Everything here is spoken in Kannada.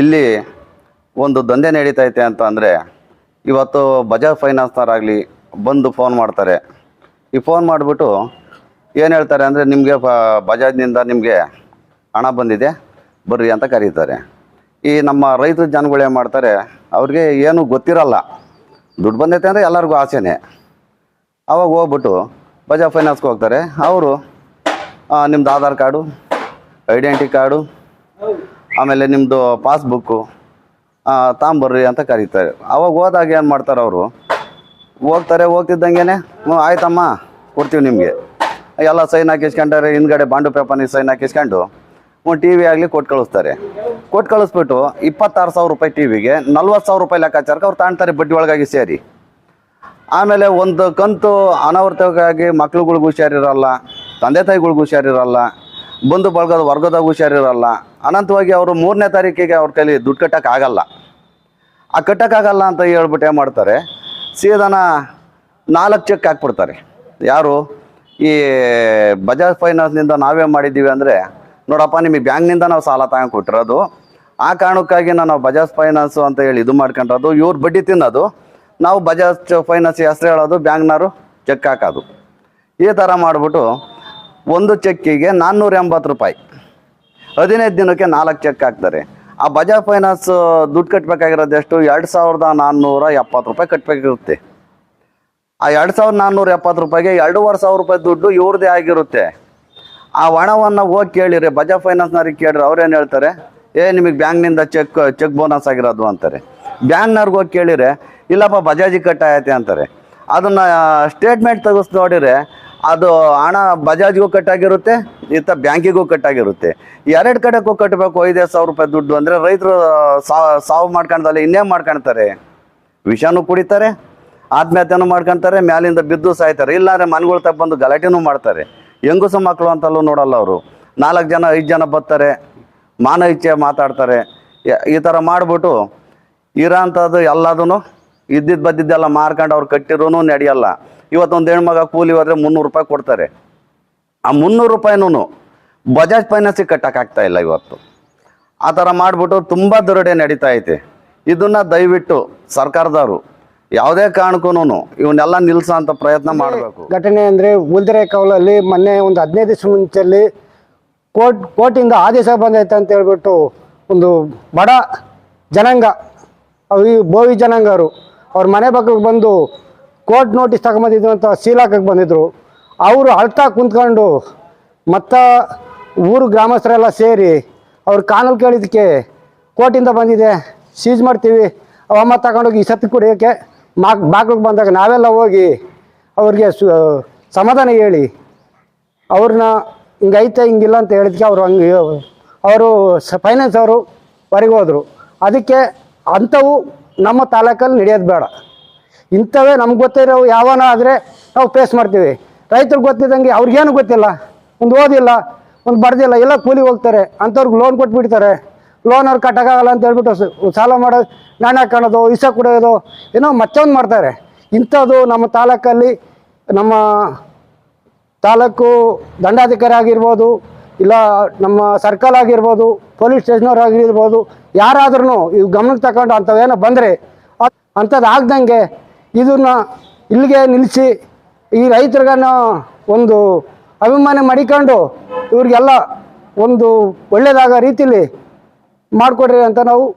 ಇಲ್ಲಿ ಒಂದು ದಂಧೆ ನಡೀತೈತೆ ಅಂತ ಅಂದರೆ ಇವತ್ತು ಬಜಾಜ್ ಫೈನಾನ್ಸ್ನವರಾಗಲಿ ಬಂದು ಫೋನ್ ಮಾಡ್ತಾರೆ. ಈ ಫೋನ್ ಮಾಡಿಬಿಟ್ಟು ಏನು ಹೇಳ್ತಾರೆ ಅಂದರೆ ನಿಮಗೆ ಬಜಾಜ್ನಿಂದ ನಿಮಗೆ ಹಣ ಬಂದಿದೆ, ಬರ್ರಿ ಅಂತ ಕರೀತಾರೆ. ಈ ನಮ್ಮ ರೈತರ ಜನಗಳು ಏನು ಮಾಡ್ತಾರೆ, ಅವ್ರಿಗೆ ಏನೂ ಗೊತ್ತಿರಲ್ಲ. ದುಡ್ಡು ಬಂದೈತೆ ಅಂದರೆ ಎಲ್ಲರಿಗೂ ಆಸೆನೇ. ಅವಾಗ ಹೋಗ್ಬಿಟ್ಟು ಬಜಾಜ್ ಫೈನಾನ್ಸ್ಗೆ ಹೋಗ್ತಾರೆ. ಅವರು ನಿಮ್ಮದು ಆಧಾರ್ ಕಾರ್ಡು, ಐಡೆಂಟಿ ಕಾರ್ಡು ಆಮೇಲೆ ನಿಮ್ಮದು ಪಾಸ್ಬುಕ್ಕು ತಾಂಬರ್ರಿ ಅಂತ ಕರೀತಾರೆ. ಅವಾಗ ಹೋದಾಗ ಏನು ಮಾಡ್ತಾರೆ ಅವರು? ಹೋಗ್ತಾರೆ ಹೋಗ್ತಿದ್ದಂಗೆ ಹ್ಞೂ ಆಯ್ತಮ್ಮ, ಕೊಡ್ತೀವಿ ನಿಮಗೆ. ಎಲ್ಲ ಸೈನ್ ಹಾಕಿಸ್ಕೊಂಡಾರೆ, ಹಿಂದ್ಗಡೆ ಬಾಂಡು ಪೇಪರ್ನಿಗೆ ಸೈನ್ ಹಾಕಿಸ್ಕೊಂಡು ಹ್ಞೂ ಟಿ ವಿ ಆಗಲಿ ಕೊಟ್ಟು ಕಳಿಸ್ತಾರೆ. ಕೊಟ್ಟು ಕಳಿಸ್ಬಿಟ್ಟು ಇಪ್ಪತ್ತಾರು ಸಾವಿರ ರೂಪಾಯಿ ಟಿ ವಿಗೆ ನಲ್ವತ್ತು ಸಾವಿರ ರೂಪಾಯಿ ಲೆಕ್ಕಾಚಾರಕ್ಕೆ ಅವ್ರು ತಾಣ್ತಾರೆ ಬಡ್ಡಿ ಒಳಗಾಗಿ ಸೇರಿ. ಆಮೇಲೆ ಒಂದು ಕಂತು ಅನಾವರ್ತವಾಗಿ ಮಕ್ಳುಗಳ್ಗೆ ಹುಷಾರಿರಲ್ಲ, ತಂದೆ ತಾಯಿಗಳ್ಗೆ ಹುಷಾರಿರಲ್ಲ ಬಂಧು ಬಳಗದ ವರ್ಗದಾಗ ಹುಷಾರಿರಲ್ಲ. ಅನಂತವಾಗಿ ಅವರು ಮೂರನೇ ತಾರೀಕಿಗೆ ಅವ್ರ ಕೈಲಿ ದುಡ್ಡು ಕಟ್ಟೋಕ್ಕಾಗಲ್ಲ ಆ ಕಟ್ಟೋಕ್ಕಾಗಲ್ಲ ಅಂತ ಹೇಳ್ಬಿಟ್ಟು ಏನು ಮಾಡ್ತಾರೆ? ಸೀದಾನ ನಾಲ್ಕು ಚೆಕ್ ಹಾಕ್ಬಿಡ್ತಾರೆ. ಯಾರು? ಈ ಬಜಾಜ್ ಫೈನಾನ್ಸ್ನಿಂದ ನಾವೇ ಮಾಡಿದ್ದೀವಿ ಅಂದರೆ, ನೋಡಪ್ಪ, ನಿಮಗೆ ಬ್ಯಾಂಕ್ನಿಂದ ನಾವು ಸಾಲ ತಗೊಂಡು ಕೊಟ್ಟಿರೋದು ಆ ಕಾರಣಕ್ಕಾಗಿ ನಾವು ಬಜಾಜ್ ಫೈನಾನ್ಸು ಅಂತ ಹೇಳಿ ಇದು ಮಾಡ್ಕೊಂಡ್ರದು. ಇವ್ರು ಬಡ್ಡಿ ತಿನ್ನೋದು. ನಾವು ಬಜಾಜ್ ಫೈನಾನ್ಸ್ ಹೆಸರು ಹೇಳೋದು, ಬ್ಯಾಂಕ್ನವರು ಚೆಕ್ ಹಾಕೋದು. ಈ ಥರ ಮಾಡಿಬಿಟ್ಟು ಒಂದು ಚೆಕ್ಕಿಗೆ ನಾನ್ನೂರ ಎಂಬತ್ತು ರೂಪಾಯಿ. ಹದಿನೈದು ದಿನಕ್ಕೆ ನಾಲ್ಕು ಚೆಕ್ ಹಾಕ್ತಾರೆ. ಆ ಬಜಾಜ್ ಫೈನಾನ್ಸ್ ದುಡ್ಡು ಕಟ್ಟಬೇಕಾಗಿರೋದು ಎಷ್ಟು? ಎರಡು ಸಾವಿರದ ನಾನ್ನೂರ ಎಪ್ಪತ್ತು ರೂಪಾಯಿ ಕಟ್ಟಬೇಕಿರುತ್ತೆ ಆ ಎರಡು ಸಾವಿರದ ನಾನ್ನೂರ ಎಪ್ಪತ್ತು ರೂಪಾಯಿಗೆ ಎರಡೂವರೆ ಸಾವಿರ ರೂಪಾಯಿ ದುಡ್ಡು ಇವ್ರದ್ದೇ ಆಗಿರುತ್ತೆ. ಆ ಹಣವನ್ನು ಹೋಗಿ ಕೇಳಿರಿ, ಬಜಾಜ್ ಫೈನಾನ್ಸ್ನವ್ರಿಗೆ ಕೇಳಿರಿ ಅವ್ರೇನು ಹೇಳ್ತಾರೆ? ಏ, ನಿಮಗೆ ಬ್ಯಾಂಕ್ನಿಂದ ಚೆಕ್ ಚೆಕ್ ಬೋನಸ್ ಆಗಿರೋದು ಅಂತಾರೆ. ಬ್ಯಾಂಕ್ನವ್ರಿಗೆ ಹೋಗಿ ಕೇಳಿರೆ, ಇಲ್ಲಪ್ಪ ಬಜಾಜಿಗೆ ಕಟ್ಟಾಯತೆ ಅಂತಾರೆ. ಅದನ್ನು ಸ್ಟೇಟ್ಮೆಂಟ್ ತೆಗೆಸ್ ನೋಡಿರೆ ಅದು ಹಣ ಬಜಾಜ್ಗೂ ಕಟ್ಟಾಗಿರುತ್ತೆ, ಇತ್ತ ಬ್ಯಾಂಕಿಗೂ ಕಟ್ಟಾಗಿರುತ್ತೆ. ಎರಡು ಕಡೆಗೂ ಕಟ್ಟಬೇಕು ಐದೇ ಸಾವಿರ ರೂಪಾಯಿ ದುಡ್ಡು ಅಂದರೆ ರೈತರು ಸಾವು ಸಾವು ಇನ್ನೇ ಮಾಡ್ಕೊಳ್ತಾರೆ ವಿಷನೂ ಕುಡಿತಾರೆ, ಆತ್ಮಹತ್ಯೆನೂ ಮಾಡ್ಕೊಂತಾರೆ, ಮ್ಯಾಲಿಂದ ಬಿದ್ದು ಸಾಯ್ತಾರೆ. ಇಲ್ಲಾಂದ್ರೆ ಮನೆಗಳು ಬಂದು ಗಲಾಟೆನೂ ಮಾಡ್ತಾರೆ. ಹೆಂಗಸು ಮಕ್ಕಳು ಅಂತಲ್ಲೂ ನೋಡಲ್ಲ ಅವರು. ನಾಲ್ಕು ಜನ, ಐದು ಜನ ಬರ್ತಾರೆ, ಮಾನ ಇಚ್ಛೆ ಮಾತಾಡ್ತಾರೆ. ಈ ಥರ ಮಾಡಿಬಿಟ್ಟು ಇರೋಂಥದ್ದು ಎಲ್ಲದೂ ಇದ್ದಿದ್ದು ಬದ್ದಿದ್ದೆಲ್ಲ ಮಾರ್ಕೊಂಡು ಅವ್ರು ಕಟ್ಟಿರೋನು ನಡೆಯಲ್ಲ. ಇವತ್ತೊಂದು ಹೆಣ್ಮಗ ಕೂಲಿ ಹೋದ್ರೆ ಮುನ್ನೂರು ರೂಪಾಯಿ ಕೊಡ್ತಾರೆ. ಆ ಮುನ್ನೂರು ರೂಪಾಯಿನೂ ಬಜಾಜ್ ಫೈನಾನ್ಸಿಗೆ ಕಟ್ಟೋಕ್ಕಾಗ್ತಾ ಇಲ್ಲ ಇವತ್ತು. ಆ ಥರ ಮಾಡಿಬಿಟ್ಟು ತುಂಬ ದುರಡೆ ನಡೀತಾ ಐತೆ. ಇದನ್ನು ದಯವಿಟ್ಟು ಸರ್ಕಾರದವರು ಯಾವುದೇ ಕಾರಣಕ್ಕೂ ಇವನ್ನೆಲ್ಲ ನಿಲ್ಲಿಸೋ ಅಂತ ಪ್ರಯತ್ನ ಮಾಡಬೇಕು. ಘಟನೆ ಅಂದರೆ ಉಲ್ದರೆ ಕೌಲಲ್ಲಿ ಮೊನ್ನೆ ಒಂದು ಹದಿನೈದು ದಿವಸ ಮುಂಚೆಯಲ್ಲಿ ಕೋರ್ಟ್ ಕೋರ್ಟಿಂದ ಆದೇಶ ಬಂದೈತೆ ಅಂತ ಹೇಳ್ಬಿಟ್ಟು ಒಂದು ಬಡ ಜನಾಂಗ ಅವು ಬೋವಿ ಜನಾಂಗ ಅವರು ಅವ್ರ ಮನೆ ಪಕ್ಕಕ್ಕೆ ಬಂದು ಕೋರ್ಟ್ ನೋಟಿಸ್ ತಗೊಂಬಂದಿದ್ರು ಅಂತ ಸೀಲ್ ಹಾಕಕ್ಕೆ ಬಂದಿದ್ರು. ಅವರು ಅಳ್ತಾ ಕುಂತ್ಕೊಂಡು ಮತ್ತು ಊರು ಗ್ರಾಮಸ್ಥರೆಲ್ಲ ಸೇರಿ ಅವ್ರ ಕಾನೂನು ಕೇಳಿದ್ದಕ್ಕೆ ಕೋರ್ಟಿಂದ ಬಂದಿದೆ. ಸೀಜ್ ಮಾಡ್ತೀವಿ. ಅವಮ್ಮ ತಗೊಂಡೋಗಿ ಈ ಸತ್ತು ಕುಡಿಯೋಕ್ಕೆ ಮಾಕ್ ಬಾಗ್ಲಿಗೆ ಬಂದಾಗ ನಾವೆಲ್ಲ ಹೋಗಿ ಅವ್ರಿಗೆ ಸು ಸಮಾಧಾನ ಹೇಳಿ ಅವ್ರನ್ನ ಹಿಂಗೈತೆ ಹಿಂಗಿಲ್ಲ ಅಂತ ಹೇಳಿದ್ಕೆ ಅವರು ಹಂಗೆ ಅವರು ಫೈನಾನ್ಸ್ ಅವರು ಹೊರಗೆ ಹೋದರು. ಅದಕ್ಕೆ ಅಂಥವು ನಮ್ಮ ತಾಲೂಕಲ್ಲಿ ನಡೆಯೋದು ಬೇಡ. ಇಂಥವೇ ನಮ್ಗೆ ಗೊತ್ತಿರೋ ಯಾವನ ಆದರೆ ನಾವು ಫೇಸ್ ಮಾಡ್ತೀವಿ. ರೈತರಿಗೆ ಗೊತ್ತಿದ್ದಂಗೆ ಅವ್ರಿಗೇನು ಗೊತ್ತಿಲ್ಲ. ಒಂದು ಓದಿಲ್ಲ, ಒಂದು ಬಡ್ದಿಲ್ಲ ಎಲ್ಲ ಕೂಲಿ ಹೋಗ್ತಾರೆ. ಅಂಥವ್ರಿಗೆ ಲೋನ್ ಕೊಟ್ಬಿಡ್ತಾರೆ. ಲೋನ್ ಅವ್ರು ಕಟ್ಟೋಕ್ಕಾಗಲ್ಲ ಅಂತ ಹೇಳ್ಬಿಟ್ಟು ಸಾಲ ಮಾಡೋ, ನಾಣ್ಯ ಕಾಣೋದು ಇಸ ಕುಡಿಯೋದು, ಏನೋ ಮತ್ತೊಂದು ಮಾಡ್ತಾರೆ. ಇಂಥದ್ದು ನಮ್ಮ ತಾಲೂಕಲ್ಲಿ ನಮ್ಮ ತಾಲೂಕು ದಂಡಾಧಿಕಾರಿ ಆಗಿರ್ಬೋದು, ಇಲ್ಲ ನಮ್ಮ ಸರ್ಕಲ್ ಆಗಿರ್ಬೋದು, ಪೊಲೀಸ್ ಸ್ಟೇಷನವ್ರು ಆಗಿರ್ಬೋದು ಯಾರಾದ್ರೂ ಇದು ಗಮನಕ್ಕೆ ತಗೊಂಡು ಅಂಥವೇನೋ ಬಂದರೆ ಅಂಥದ್ದು ಆಗ್ದಂಗೆ ಇದನ್ನ ಇಲ್ಲಿಗೆ ನಿಲ್ಲಿಸಿ ಈ ರೈತರಿಗನ್ನ ಒಂದು ಅಭಿಮಾನ ಮಾಡಿಕೊಂಡು ಇವ್ರಿಗೆಲ್ಲ ಒಂದು ಒಳ್ಳೆಯದಾಗ ರೀತಿಲಿ ಮಾಡಿಕೊಡ್ರಿ ಅಂತ ನಾವು